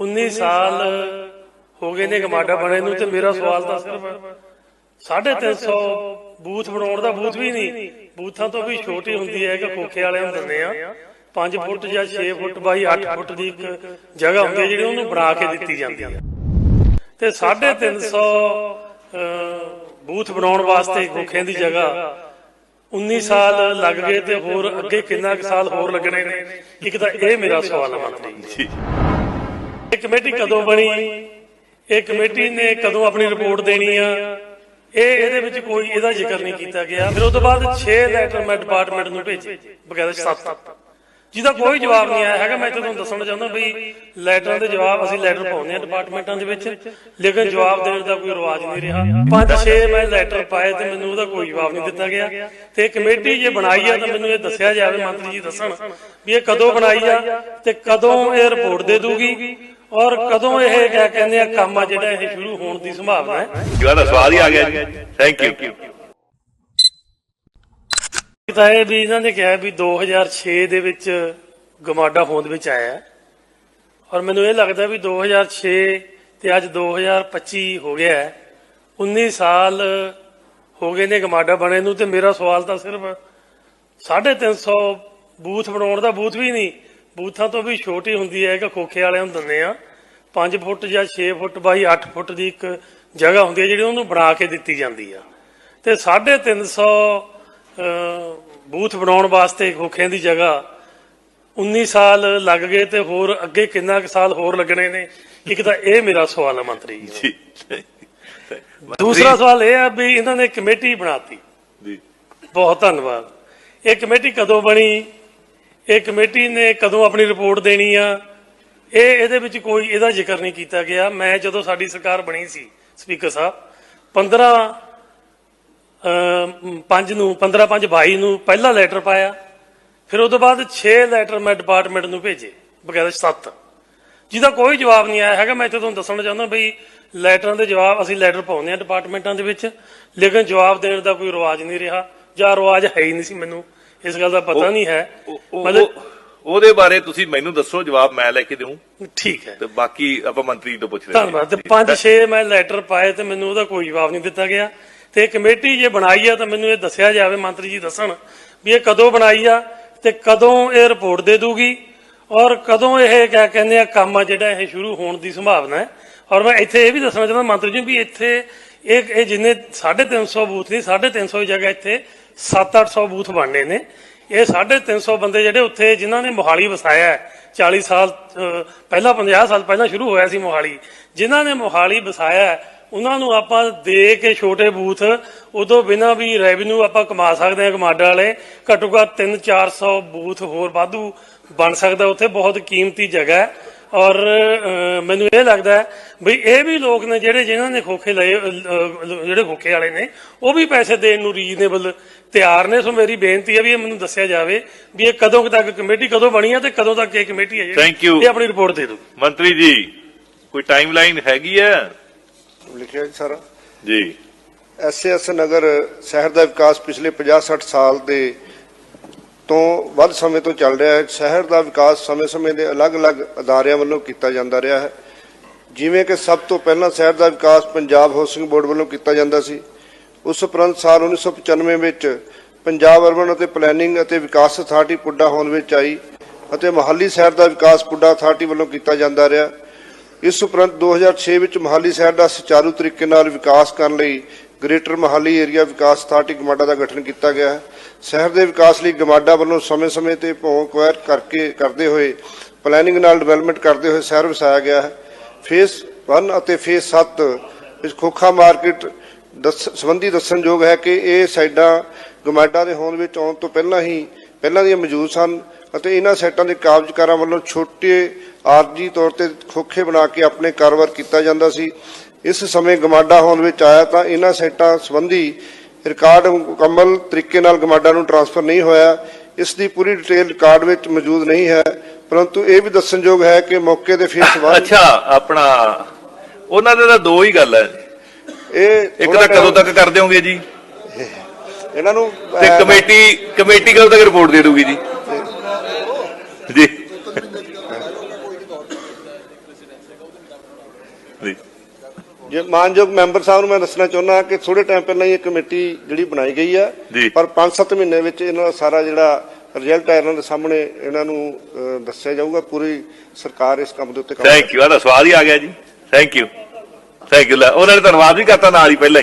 19 ਸਾਲ ਹੋ ਗਏ ਨੇ ਗਮਾਡਾ ਬਣੇ ਨੂੰ ਤੇ ਮੇਰਾ ਸਵਾਲ ਤਾਂ ਸਿਰਫ 350 ਬੂਥ ਬਣਾਉਣ ਦਾ ਬੂਥ ਵੀ ਨਹੀਂ। ਬੂਥਾਂ ਤੋਂ ਵੀ ਛੋਟੀ ਹੁੰਦੀ ਹੈ ਕਿ ਖੋਖੇ ਵਾਲਿਆਂ ਨੂੰ ਦਿੰਦੇ ਆ 5 ਫੁੱਟ ਜਾਂ 6 ਫੁੱਟ ਬਾਈ 8 ਫੁੱਟ ਦੀ ਇੱਕ ਜਗ੍ਹਾ ਹੁੰਦੀ ਹੈ ਜਿਹੜੀ ਉਹਨੂੰ ਬਣਾ ਕੇ ਦਿੱਤੀ ਜਾਂਦੀ ਹੈ। ਤੇ 350 ਬੂਥ ਬਣਾਉਣ ਵਾਸਤੇ ਖੋਖਿਆਂ ਦੀ ਜਗ੍ਹਾ। 19 ਸਾਲ ਲੱਗ ਗਏ ਤੇ ਹੋਰ ਅੱਗੇ ਕਿੰਨਾ ਕੁ ਸਾਲ ਹੋਰ ਲੱਗਣੇ ਨੇ? ਇੱਕ ਤਾਂ ਇਹ ਮੇਰਾ ਸਵਾਲ ਹੈ ਮੰਤਰੀ ਜੀ। ਕਮੇਟੀ ਕਦੋਂ ਬਣੀ? ਇਹ ਕਮੇਟੀ ਨੇ ਕਦੋਂ ਆਪਣੀ ਰਿਪੋਰਟ ਦੇਣੀ ਆ? ਇਹ ਇਹਦੇ ਵਿੱਚ ਕੋਈ ਇਹਦਾ ਜ਼ਿਕਰ ਨਹੀਂ ਕੀਤਾ ਗਿਆ। ਫਿਰ ਉਸ ਤੋਂ ਬਾਅਦ 6 ਲੈਟਰ ਮੈਂ ਡਿਪਾਰਟਮੈਂਟ ਨੂੰ ਭੇਜੇ ਬਕਾਇਦਾ 7 ਜਿਹਦਾ ਕੋਈ ਜਵਾਬ ਨਹੀਂ ਆਇਆ ਹੈਗਾ, ਮੈਂ ਤੁਹਾਨੂੰ ਦੱਸਣਾ ਚਾਹੁੰਦਾ ਵੀ ਲੈਟਰਾਂ ਦੇ ਜਵਾਬ ਅਸੀਂ ਲੈਟਰ ਪਾਉਂਦੇ ਆ ਡਿਪਾਰਟਮੈਂਟਾਂ ਦੇ ਵਿੱਚ, ਲੇਕਿਨ ਜਵਾਬ ਦੇਣ ਦਾ ਕੋਈ ਰਿਵਾਜ ਨਹੀਂ ਰਿਹਾ। ਪੰਜ ਛੇ ਮੈਂ ਲੈਟਰ ਪਾਏ ਤੇ ਮੈਨੂੰ ਉਹਦਾ ਕੋਈ ਜਵਾਬ ਨਹੀਂ ਦਿੱਤਾ ਗਿਆ। ਤੇ ਕਮੇਟੀ ਜੇ ਬਣਾਈ ਆ ਤਾਂ ਮੈਨੂੰ ਇਹ ਦੱਸਿਆ ਜਾਵੇ, ਮੰਤਰੀ ਜੀ ਦੱਸਣ ਵੀ ਇਹ ਕਦੋਂ ਬਣਾਈ ਆ ਤੇ ਕਦੋਂ ਇਹ ਰਿਪੋਰਟ ਦੇ ਦੂਗੀ। ਔਰ ਕਦੋਂ ਇਹ ਕਿਆ ਕਹਿੰਦੇ ਆ ਕੰਮ ਆ ਜਿਹੜਾ ਇਹ ਸ਼ੁਰੂ ਹੋਣ ਦੀ ਸੰਭਾਵਨਾ ਹੈ। ਤੁਹਾਡਾ ਸਵਾਲ ਹੀ ਆ ਗਿਆ ਜੀ। ਥੈਂਕ ਯੂ ਤਾਂ ਇਹ ਵੀ ਇਹਨਾਂ ਨੇ ਕਿਹਾ ਵੀ 2006 ਦੇ ਵਿੱਚ ਗਮਾਡਾ ਹੋਂਦ ਵਿੱਚ ਆਇਆ। ਔਰ ਮੈਨੂੰ ਇਹ ਲੱਗਦਾ ਵੀ 2006 ਤੇ ਅੱਜ 2025 ਹੋ ਗਿਆ ਹੈ। 19 ਸਾਲ ਹੋ ਗਏ ਨੇ ਗਮਾਡਾ ਬਣੇ ਨੂੰ ਤੇ ਮੇਰਾ ਸਵਾਲ ਤਾਂ ਸਿਰਫ 350 ਬੂਥ ਬਣਾਉਣ ਦਾ ਬੂਥ ਵੀ ਨਹੀਂ ਬੂਥਾਂ ਤੋਂ ਵੀ ਛੋਟੀ ਹੁੰਦੀ ਹੈ ਕਿ ਖੋਖੇ ਵਾਲਿਆਂ ਨੂੰ ਦਿੰਦੇ ਆ 5 ਫੁੱਟ ਜਾਂ 6 ਫੁੱਟ ਬਾਈ 8 ਫੁੱਟ ਦੀ ਇੱਕ ਜਗ੍ਹਾ ਹੁੰਦੀ ਹੈ ਜਿਹੜੀ ਉਹਨੂੰ ਬਣਾ ਕੇ ਦਿੱਤੀ ਜਾਂਦੀ ਆ। ਤੇ 350 ਅਹ, ਬੂਥ ਬਣਾਉਣ ਵਾਸਤੇ ਖੋਖਿਆਂ ਦੀ ਜਗ੍ਹਾ 19 ਸਾਲ ਲੱਗ ਗਏ ਤੇ ਹੋਰ ਅੱਗੇ ਕਿੰਨਾ ਕੁ ਸਾਲ ਹੋਰ ਲੱਗਣੇ ਨੇ? ਇੱਕ ਤਾਂ ਇਹ ਮੇਰਾ ਸਵਾਲ ਹੈ ਮੰਤਰੀ ਜੀ। ਜੀ ਦੂਸਰਾ ਸਵਾਲ ਇਹ ਆ ਵੀ ਇਹਨਾਂ ਨੇ ਕਮੇਟੀ ਬਣਾਤੀ। ਜੀ। ਬਹੁਤ ਧੰਨਵਾਦ। ਇਹ ਕਮੇਟੀ ਕਦੋਂ ਬਣੀ? ਇਹ ਕਮੇਟੀ ਨੇ ਕਦੋਂ ਆਪਣੀ ਰਿਪੋਰਟ ਦੇਣੀ ਆ? ਇਹ ਇਹਦੇ ਵਿੱਚ ਕੋਈ ਇਹਦਾ ਜ਼ਿਕਰ ਨਹੀਂ ਕੀਤਾ ਗਿਆ। ਮੈਂ ਜਦੋਂ ਸਾਡੀ ਸਰਕਾਰ ਬਣੀ ਸੀ ਸਪੀਕਰ ਸਾਹਿਬ 15 5 ਨੂੰ 15 5 22 ਨੂੰ ਪਹਿਲਾ ਲੈਟਰ ਪਾਇਆ। ਫਿਰ ਉਸ ਤੋਂ ਬਾਅਦ 6 ਲੈਟਰ ਮੈਂ ਡਿਪਾਰਟਮੈਂਟ ਨੂੰ ਭੇਜੇ ਬਕਾਇਦਾ 7 ਜਿਹਦਾ ਕੋਈ ਜਵਾਬ ਨਹੀਂ ਆਇਆ ਹੈਗਾ। ਮੈਂ ਇੱਥੇ ਤੁਹਾਨੂੰ ਦੱਸਣਾ ਚਾਹੁੰਦਾ ਵੀ ਲੈਟਰਾਂ ਦੇ ਜਵਾਬ ਅਸੀਂ ਲੈਟਰ ਪਾਉਂਦੇ ਆ ਡਿਪਾਰਟਮੈਂਟਾਂ ਦੇ ਵਿੱਚ ਲੇਕਿਨ ਜਵਾਬ ਦੇਣ ਦਾ ਕੋਈ ਰਿਵਾਜ ਨਹੀਂ ਰਿਹਾ ਜਾਂ ਰਿਵਾਜ ਹੈ ਹੀ ਨਹੀਂ ਸੀ ਮੈਨੂੰ। ਇਸ ਗੱਲ ਦਾ ਪਤਾ ਨਹੀਂ ਹੈ। ਮਤਲਬ ਉਹਦੇ ਬਾਰੇ ਤੁਸੀਂ ਮੈਨੂੰ ਦੱਸੋ ਜਵਾਬ ਮੈਂ ਲੈ ਕੇ ਦੇਵਾਂ ਠੀਕ ਹੈ। ਤੇ ਬਾਕੀ ਆਪਾਂ ਮੰਤਰੀ ਤੋਂ ਪੁੱਛ ਲੈਂਦੇ ਧੰਨਵਾਦ। ਤੇ ਪੰਜ ਛੇ ਮੈਂ ਲੈਟਰ ਪਾਏ ਤੇ ਮੈਨੂੰ ਉਹਦਾ ਕੋਈ ਜਵਾਬ ਨਹੀਂ ਦਿੱਤਾ ਗਿਆ। ਤੇ ਕਮੇਟੀ ਜੇ ਬਣਾਈ ਆ ਤਾਂ ਮੈਨੂੰ ਇਹ ਦੱਸਿਆ ਜਾਵੇ ਮੰਤਰੀ ਜੀ ਦੱਸਣ ਵੀ ਇਹ ਕਦੋਂ ਬਣਾਈ ਆ ਤੇ ਕਦੋਂ ਇਹ ਰਿਪੋਰਟ ਦੇ ਦੂਗੀ ਔਰ ਕਦੋਂ ਇਹ ਕਿਆ ਕਹਿੰਦੇ ਆ ਕੰਮ ਆ ਜਿਹੜਾ ਇਹ ਸ਼ੁਰੂ ਹੋਣ ਦੀ ਸੰਭਾਵਨਾ ਹੈ। ਔਰ ਮੈਂ ਇੱਥੇ ਇਹ ਵੀ ਦੱਸਣਾ ਚਾਹੁੰਦਾ ਮੰਤਰੀ ਜੀ ਵੀ ਇੱਥੇ ਇਹ ਇਹ ਜਿੰਨੇ 350 ਬੂਥ ਨਹੀਂ 350 ਦੀ ਜਗ੍ਹਾ ਇੱਥੇ 7-800 ਬੂਥ ਬਣਨੇ ਨੇ। ਇਹ 350 ਬੰਦੇ ਜਿਹੜੇ ਉੱਥੇ ਜਿਨ੍ਹਾਂ ਨੇ ਮੋਹਾਲੀ ਵਸਾਇਆ ਹੈ, 40 ਸਾਲ ਪਹਿਲਾਂ 50 ਸਾਲ ਪਹਿਲਾਂ ਸ਼ੁਰੂ ਹੋਇਆ ਸੀ ਮੋਹਾਲੀ। ਜਿਨ੍ਹਾਂ ਨੇ ਮੋਹਾਲੀ ਵਸਾਇਆ ਹੈ, ਉਹਨਾਂ ਨੂੰ ਆਪਾਂ ਦੇ ਕੇ ਛੋਟੇ ਬੂਥ ਉਦੋਂ ਬਿਨਾਂ ਵੀ ਰੈਵਨਿਊ ਆਪਾਂ ਕਮਾ ਸਕਦੇ ਹਾਂ ਕਮਾਡਾ ਵਾਲੇ ਘੱਟੋ ਘੱਟ 3-400 ਬੂਥ ਹੋਰ ਵਾਧੂ ਬਣ ਸਕਦਾ ਉੱਥੇ ਬਹੁਤ ਕੀਮਤੀ ਜਗ੍ਹਾ ਹੈ। ਔਰ ਮੈਨੂੰ ਇਹ ਲੱਗਦਾ ਹੈ ਵੀ ਇਹ ਵੀ ਲੋਕ ਨੇ ਜਿਹੜੇ ਜਿਨ੍ਹਾਂ ਨੇ ਖੋਖੇ ਲਏ ਜਿਹੜੇ ਖੋਖੇ ਵਾਲੇ ਨੇ ਉਹ ਵੀ ਪੈਸੇ ਦੇਣ ਨੂੰ ਰੀਜ਼ਨੇਬਲ ਤਿਆਰ ਨੇ। ਸੋ ਮੇਰੀ ਬੇਨਤੀ ਹੈ ਵੀ ਇਹ ਮੈਨੂੰ ਦੱਸਿਆ ਜਾਵੇ ਵੀ ਇਹ ਕਦੋਂ ਤੱਕ ਕਮੇਟੀ ਕਦੋਂ ਬਣੀ ਹੈ ਤੇ ਕਦੋਂ ਤੱਕ ਇਹ ਕਮੇਟੀ ਹੈ you. ਇਹ ਆਪਣੀ ਰਿਪੋਰਟ ਦੇ ਦਿਓ। ਮੰਤਰੀ ਜੀ ਕੋਈ ਟਾਈਮਲਾਈਨ ਹੈਗੀ ਹੈ? ਲਿਖਿਆ ਜੀ ਸਾਰਾ। ਜੀ। ਐਸਐਸ ਨਗਰ ਸ਼ਹਿਰ ਦਾ ਵਿਕਾਸ ਪਿਛਲੇ 50-60 ਸਾਲ ਦੇ ਤੋਂ ਵੱਧ ਸਮੇਂ ਤੋਂ ਚੱਲ ਰਿਹਾ ਹੈ। ਸ਼ਹਿਰ ਦਾ ਵਿਕਾਸ ਸਮੇਂ-ਸਮੇਂ ਦੇ ਅਲੱਗ-ਅਲੱਗ ਅਦਾਰਿਆਂ ਵੱਲੋਂ ਕੀਤਾ ਜਾਂਦਾ ਰਿਹਾ ਹੈ। ਜਿਵੇਂ ਕਿ ਸਭ ਤੋਂ ਪਹਿਲਾਂ ਸ਼ਹਿਰ ਦਾ ਵਿਕਾਸ ਪੰਜਾਬ ਹਾਊਸਿੰਗ ਬੋਰਡ ਵੱਲੋਂ ਕੀਤਾ ਜਾਂਦਾ ਸੀ। ਉਸ ਉਪਰੰਤ ਸਾਲ 1995 ਵਿੱਚ ਪੰਜਾਬ ਅਰਬਨ ਅਤੇ ਪਲੈਨਿੰਗ ਅਤੇ ਵਿਕਾਸ ਅਥਾਰਟੀ ਪੁੱਡਾ ਹੋਣ ਵਿੱਚ ਆਈ ਅਤੇ ਮੋਹਾਲੀ ਸ਼ਹਿਰ ਦਾ ਵਿਕਾਸ ਪੁੱਡਾ ਅਥਾਰਟੀ ਵੱਲੋਂ ਕੀਤਾ ਜਾਂਦਾ ਰਿਹਾ। ਇਸ ਉਪਰੰਤ 2006 ਵਿੱਚ ਮੋਹਾਲੀ ਸ਼ਹਿਰ ਦਾ ਸੁਚਾਰੂ ਤਰੀਕੇ ਨਾਲ ਵਿਕਾਸ ਕਰਨ ਲਈ ਗ੍ਰੇਟਰ ਮੋਹਾਲੀ ਏਰੀਆ ਵਿਕਾਸ ਅਥਾਰਟੀ ਗਮਾਡਾ ਦਾ ਗਠਨ ਕੀਤਾ ਗਿਆ ਹੈ। ਸ਼ਹਿਰ ਦੇ ਵਿਕਾਸ ਲਈ ਗਮਾਡਾ ਵੱਲੋਂ ਸਮੇਂ-ਸਮੇਂ ਤੇ ਭੌਂ ਕੁਐਰ ਕਰਕੇ ਕਰਦੇ ਹੋਏ ਪਲੈਨਿੰਗ ਨਾਲ ਡਿਵੈਲਪਮੈਂਟ ਕਰਦੇ ਹੋਏ ਸ਼ਹਿਰ ਵਸਾਇਆ ਗਿਆ ਹੈ। ਫੇਸ 1 ਅਤੇ ਫੇਸ 7 ਵਿੱਚ ਖੋਖਾ ਮਾਰਕੀਟ ਦੱਸ, ਸੰਬੰਧੀ ਦੱਸਣਯੋਗ ਹੈ ਕਿ ਇਹ ਸਾਈਡਾਂ ਗਮਾਡਾ ਦੇ ਹੋਂਦ ਵਿੱਚ ਆਉਣ ਤੋਂ ਪਹਿਲਾਂ ਹੀ, ਪਹਿਲਾਂ ਦੀਆਂ ਮੌਜੂਦ ਸਨ ਅਤੇ ਇਹਨਾਂ ਸਾਈਟਾਂ ਦੇ ਕਾਬਜ਼ਕਾਰਾਂ ਵੱਲੋਂ ਛੋਟੇ ਆਰਜੀ ਤੌਰ ਤੇ ਖੋਖੇ ਬਣਾ ਕੇ ਆਪਣੇ ਕਾਰੋਬਾਰ ਕੀਤਾ ਜਾਂਦਾ ਸੀ। ਇਸ ਸਮੇਂ ਗਮਾਡਾ ਹੋਂਦ ਵਿੱਚ ਆਇਆ ਤਾਂ ਇਹਨਾਂ ਸਾਈਟਾਂ ਸੰਬੰਧੀ ਰਿਕਾਰਡ ਮੁਕੰਮਲ ਤਰੀਕੇ ਨਾਲ ਗਮਾਡਾ ਨੂੰ ਟਰਾਂਸਫਰ ਨਹੀਂ ਹੋਇਆ ਇਸ ਦੀ ਪੂਰੀ ਡਿਟੇਲ ਰਿਕਾਰਡ ਵਿੱਚ ਮੌਜੂਦ ਨਹੀਂ ਹੈ ਪਰੰਤੂ ਇਹ ਵੀ ਦੱਸਣਯੋਗ ਹੈ ਕਿ ਮੌਕੇ ਦੇ ਫੇਸ 1 ਅੱਛਾ ਆਪਣਾ ਉਹਨਾਂ ਦੇ ਤਾਂ ਦੋ ਹੀ ਗੱਲ ਹੈ। ਇਹ ਇੱਕ ਤਾਂ ਕਦੋਂ ਤੱਕ ਕਰ ਦਿਓਗੇ ਜੀ? ਇਹਨਾਂ ਨੂੰ ਤੇ ਕਮੇਟੀ ਕਮੇਟੀ ਕਦੋਂ ਤੱਕ ਰਿਪੋਰਟ ਦੇ ਦੂਗੀ ਜੀ? ਜੀ। ਜੀ। ਜੇ ਮਾਨਯੋਗ ਮੈਂਬਰ ਸਾਹਿਬ ਨੂੰ ਮੈਂ ਦੱਸਣਾ ਚਾਹੁੰਦਾ ਕਿ ਥੋੜੇ ਟਾਈਮ ਪਹਿਲਾਂ ਹੀ ਇਹ ਕਮੇਟੀ ਜਿਹੜੀ ਬਣਾਈ ਗਈ ਆ। ਪਰ 5-7 ਮਹੀਨੇ ਵਿੱਚ ਇਹਨਾਂ ਦਾ ਸਾਰਾ ਜਿਹੜਾ ਰਿਜ਼ਲਟ ਹੈ ਇਹਨਾਂ ਦੇ ਸਾਹਮਣੇ ਇਹਨਾਂ ਨੂੰ ਦੱਸਿਆ ਜਾਊਗਾ। ਪੂਰੀ ਸਰਕਾਰ ਇਸ ਕੰਮ ਦੇ ਉੱਤੇ ਕੰਮ ਥੈਂਕ ਯੂ ਆਦਾ ਸਵਾਦ ਹੀ ਆ ਗਿਆ ਜੀ। ਥੈਂਕ ਯੂ ਥੈਂਕ ਯੂ ਲੈ ਉਹਨਾਂ ਨੇ ਧੰਨਵਾਦ ਵੀ ਕਰਤਾ ਨਾਲ ਹੀ ਪਹਿਲਾਂ